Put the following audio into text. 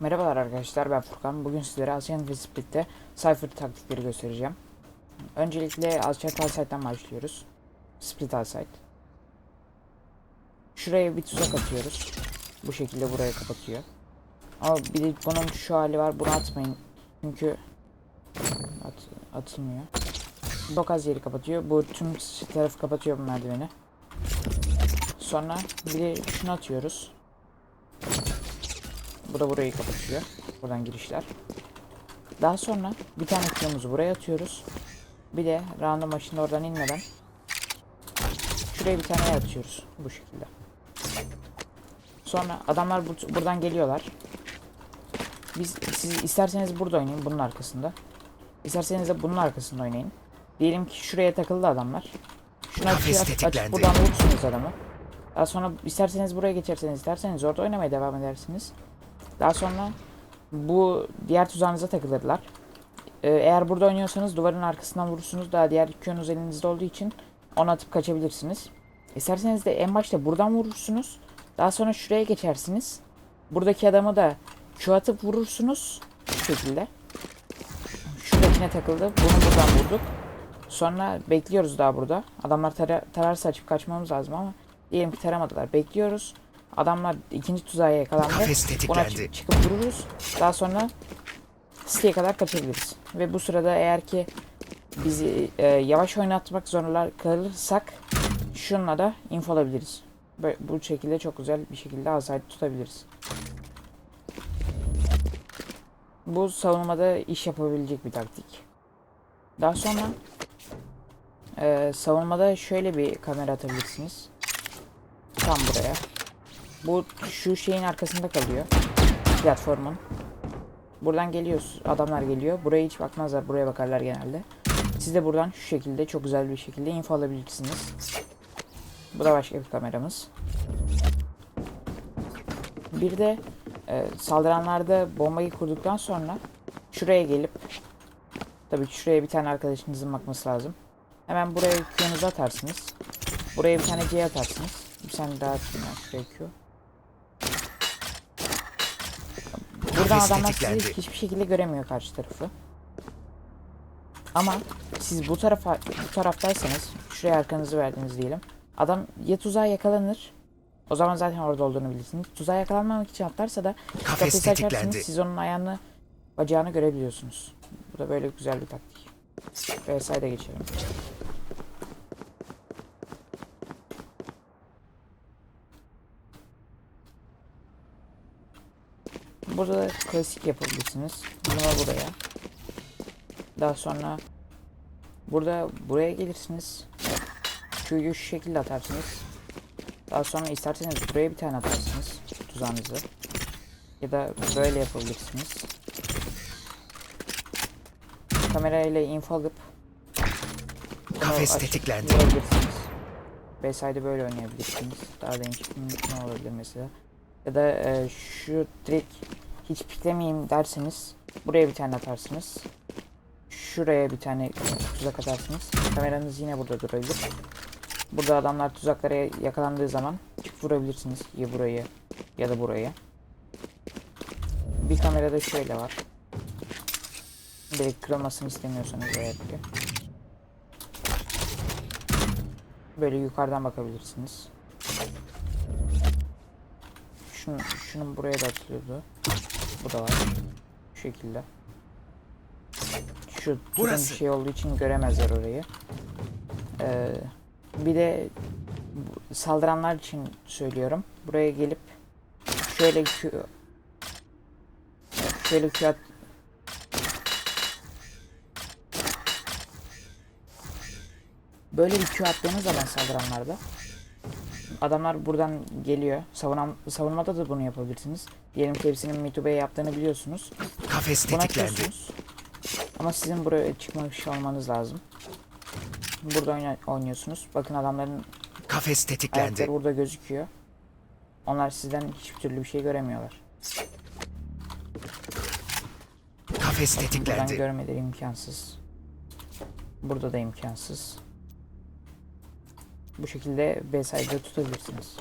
Merhabalar arkadaşlar ben Furkan. Bugün sizlere Asyan ve Split'te Cypher taktikleri göstereceğim. Öncelikle Asya Alsite'den başlıyoruz. Split Alsite. Şuraya bir tuzak atıyoruz. Bu şekilde buraya kapatıyor. Ama bir de bunun şu hali var. Bunu atmayın. Çünkü at, atılmıyor. Çok az yeri kapatıyor. Bu tüm tarafı kapatıyor bu merdiveni. Sonra bir de şunu atıyoruz. Bu da burayı kapatıyor. Buradan girişler. Daha sonra bir tane kıyamızı buraya atıyoruz. Bir de random maşında oradan inmeden şuraya bir tane atıyoruz. Bu şekilde. Sonra adamlar bu- buradan geliyorlar. Biz siz isterseniz burada oynayın bunun arkasında. İsterseniz de bunun arkasında oynayın. Diyelim ki şuraya takıldı adamlar. Şuna Kafes açıyor, açıp buradan vurursunuz adamı. Daha sonra isterseniz buraya geçerseniz isterseniz orada oynamaya devam edersiniz. Daha sonra bu diğer tuzağınıza takılırlar. Ee, eğer burada oynuyorsanız duvarın arkasından vurursunuz. Daha diğer Q'nuz elinizde olduğu için onu atıp kaçabilirsiniz. İsterseniz de en başta buradan vurursunuz. Daha sonra şuraya geçersiniz. Buradaki adamı da Q atıp vurursunuz. Şu şekilde. Şuradakine takıldı. Bunu buradan vurduk. Sonra bekliyoruz daha burada. Adamlar tara tararsa açıp kaçmamız lazım ama diyelim ki taramadılar. Bekliyoruz. Adamlar ikinci tuzağa yakalandı. Kafes tetiklendi. çık- çıkıp vururuz. Daha sonra siteye kadar kaçabiliriz. Ve bu sırada eğer ki bizi e, yavaş oynatmak zorunda kalırsak şunla da info alabiliriz. Böyle, bu şekilde çok güzel bir şekilde asayet tutabiliriz. Bu savunmada iş yapabilecek bir taktik. Daha sonra e, savunmada şöyle bir kamera atabilirsiniz. Tam buraya. Bu şu şeyin arkasında kalıyor. Platformun. Buradan geliyoruz. Adamlar geliyor. Buraya hiç bakmazlar. Buraya bakarlar genelde. Siz de buradan şu şekilde çok güzel bir şekilde info alabilirsiniz. Bu da başka bir kameramız. Bir de e, saldıranlarda bombayı kurduktan sonra şuraya gelip tabii şuraya bir tane arkadaşınızın bakması lazım. Hemen buraya Q'nuzu atarsınız. Buraya bir tane C atarsınız. Bir tane daha atayım ben şuraya Q. Buradan Kafes adamlar sizi hiçbir şekilde göremiyor karşı tarafı. Ama siz bu tarafa bu taraftaysanız şuraya arkanızı verdiniz diyelim. Adam ya tuzağa yakalanır. O zaman zaten orada olduğunu bilirsiniz. Tuzağa yakalanmamak için atlarsa da Kafes kafesi açarsınız. Siz onun ayağını bacağını görebiliyorsunuz. Bu da böyle güzel bir taktik. VS'de geçelim. Burada da klasik yapabilirsiniz. Bunu buraya. Daha sonra burada buraya gelirsiniz. Q'yu şu şekilde atarsınız. Daha sonra isterseniz buraya bir tane atarsınız tuzağınızı. Ya da böyle yapabilirsiniz. Kamerayla info alıp Kafes tetiklendi. Beside'ı böyle oynayabilirsiniz. Daha değişik ne olabilir mesela. Ya da e, şu direkt hiç piklemeyeyim derseniz buraya bir tane atarsınız. Şuraya bir tane tuzak atarsınız. Kameranız yine burada durabilir. Burada adamlar tuzaklara yakalandığı zaman çıkıp vurabilirsiniz. Ya burayı ya da buraya. Bir kamerada şöyle var. Direkt kırılmasını istemiyorsanız eğer ki. Böyle yukarıdan bakabilirsiniz. Şunun, şunun buraya da atılıyordu. Bu da var. Şu şekilde. Şu turun şey olduğu için göremezler orayı. Ee, bir de saldıranlar için söylüyorum. Buraya gelip şöyle Q şöyle Q at Böyle bir Q attığınız zaman saldıranlarda adamlar buradan geliyor. Savunan, savunmada da bunu yapabilirsiniz. Diyelim ki hepsinin Mituba'ya yaptığını biliyorsunuz. Kafes Buna tetiklendi. Ama sizin buraya çıkmış olmanız lazım. Burada oyna- oynuyorsunuz. Bakın adamların Kafes tetiklendi. burada gözüküyor. Onlar sizden hiçbir türlü bir şey göremiyorlar. Kafes Buradan tetiklendi. görmeleri imkansız. Burada da imkansız. Bu şekilde B tutabilirsiniz.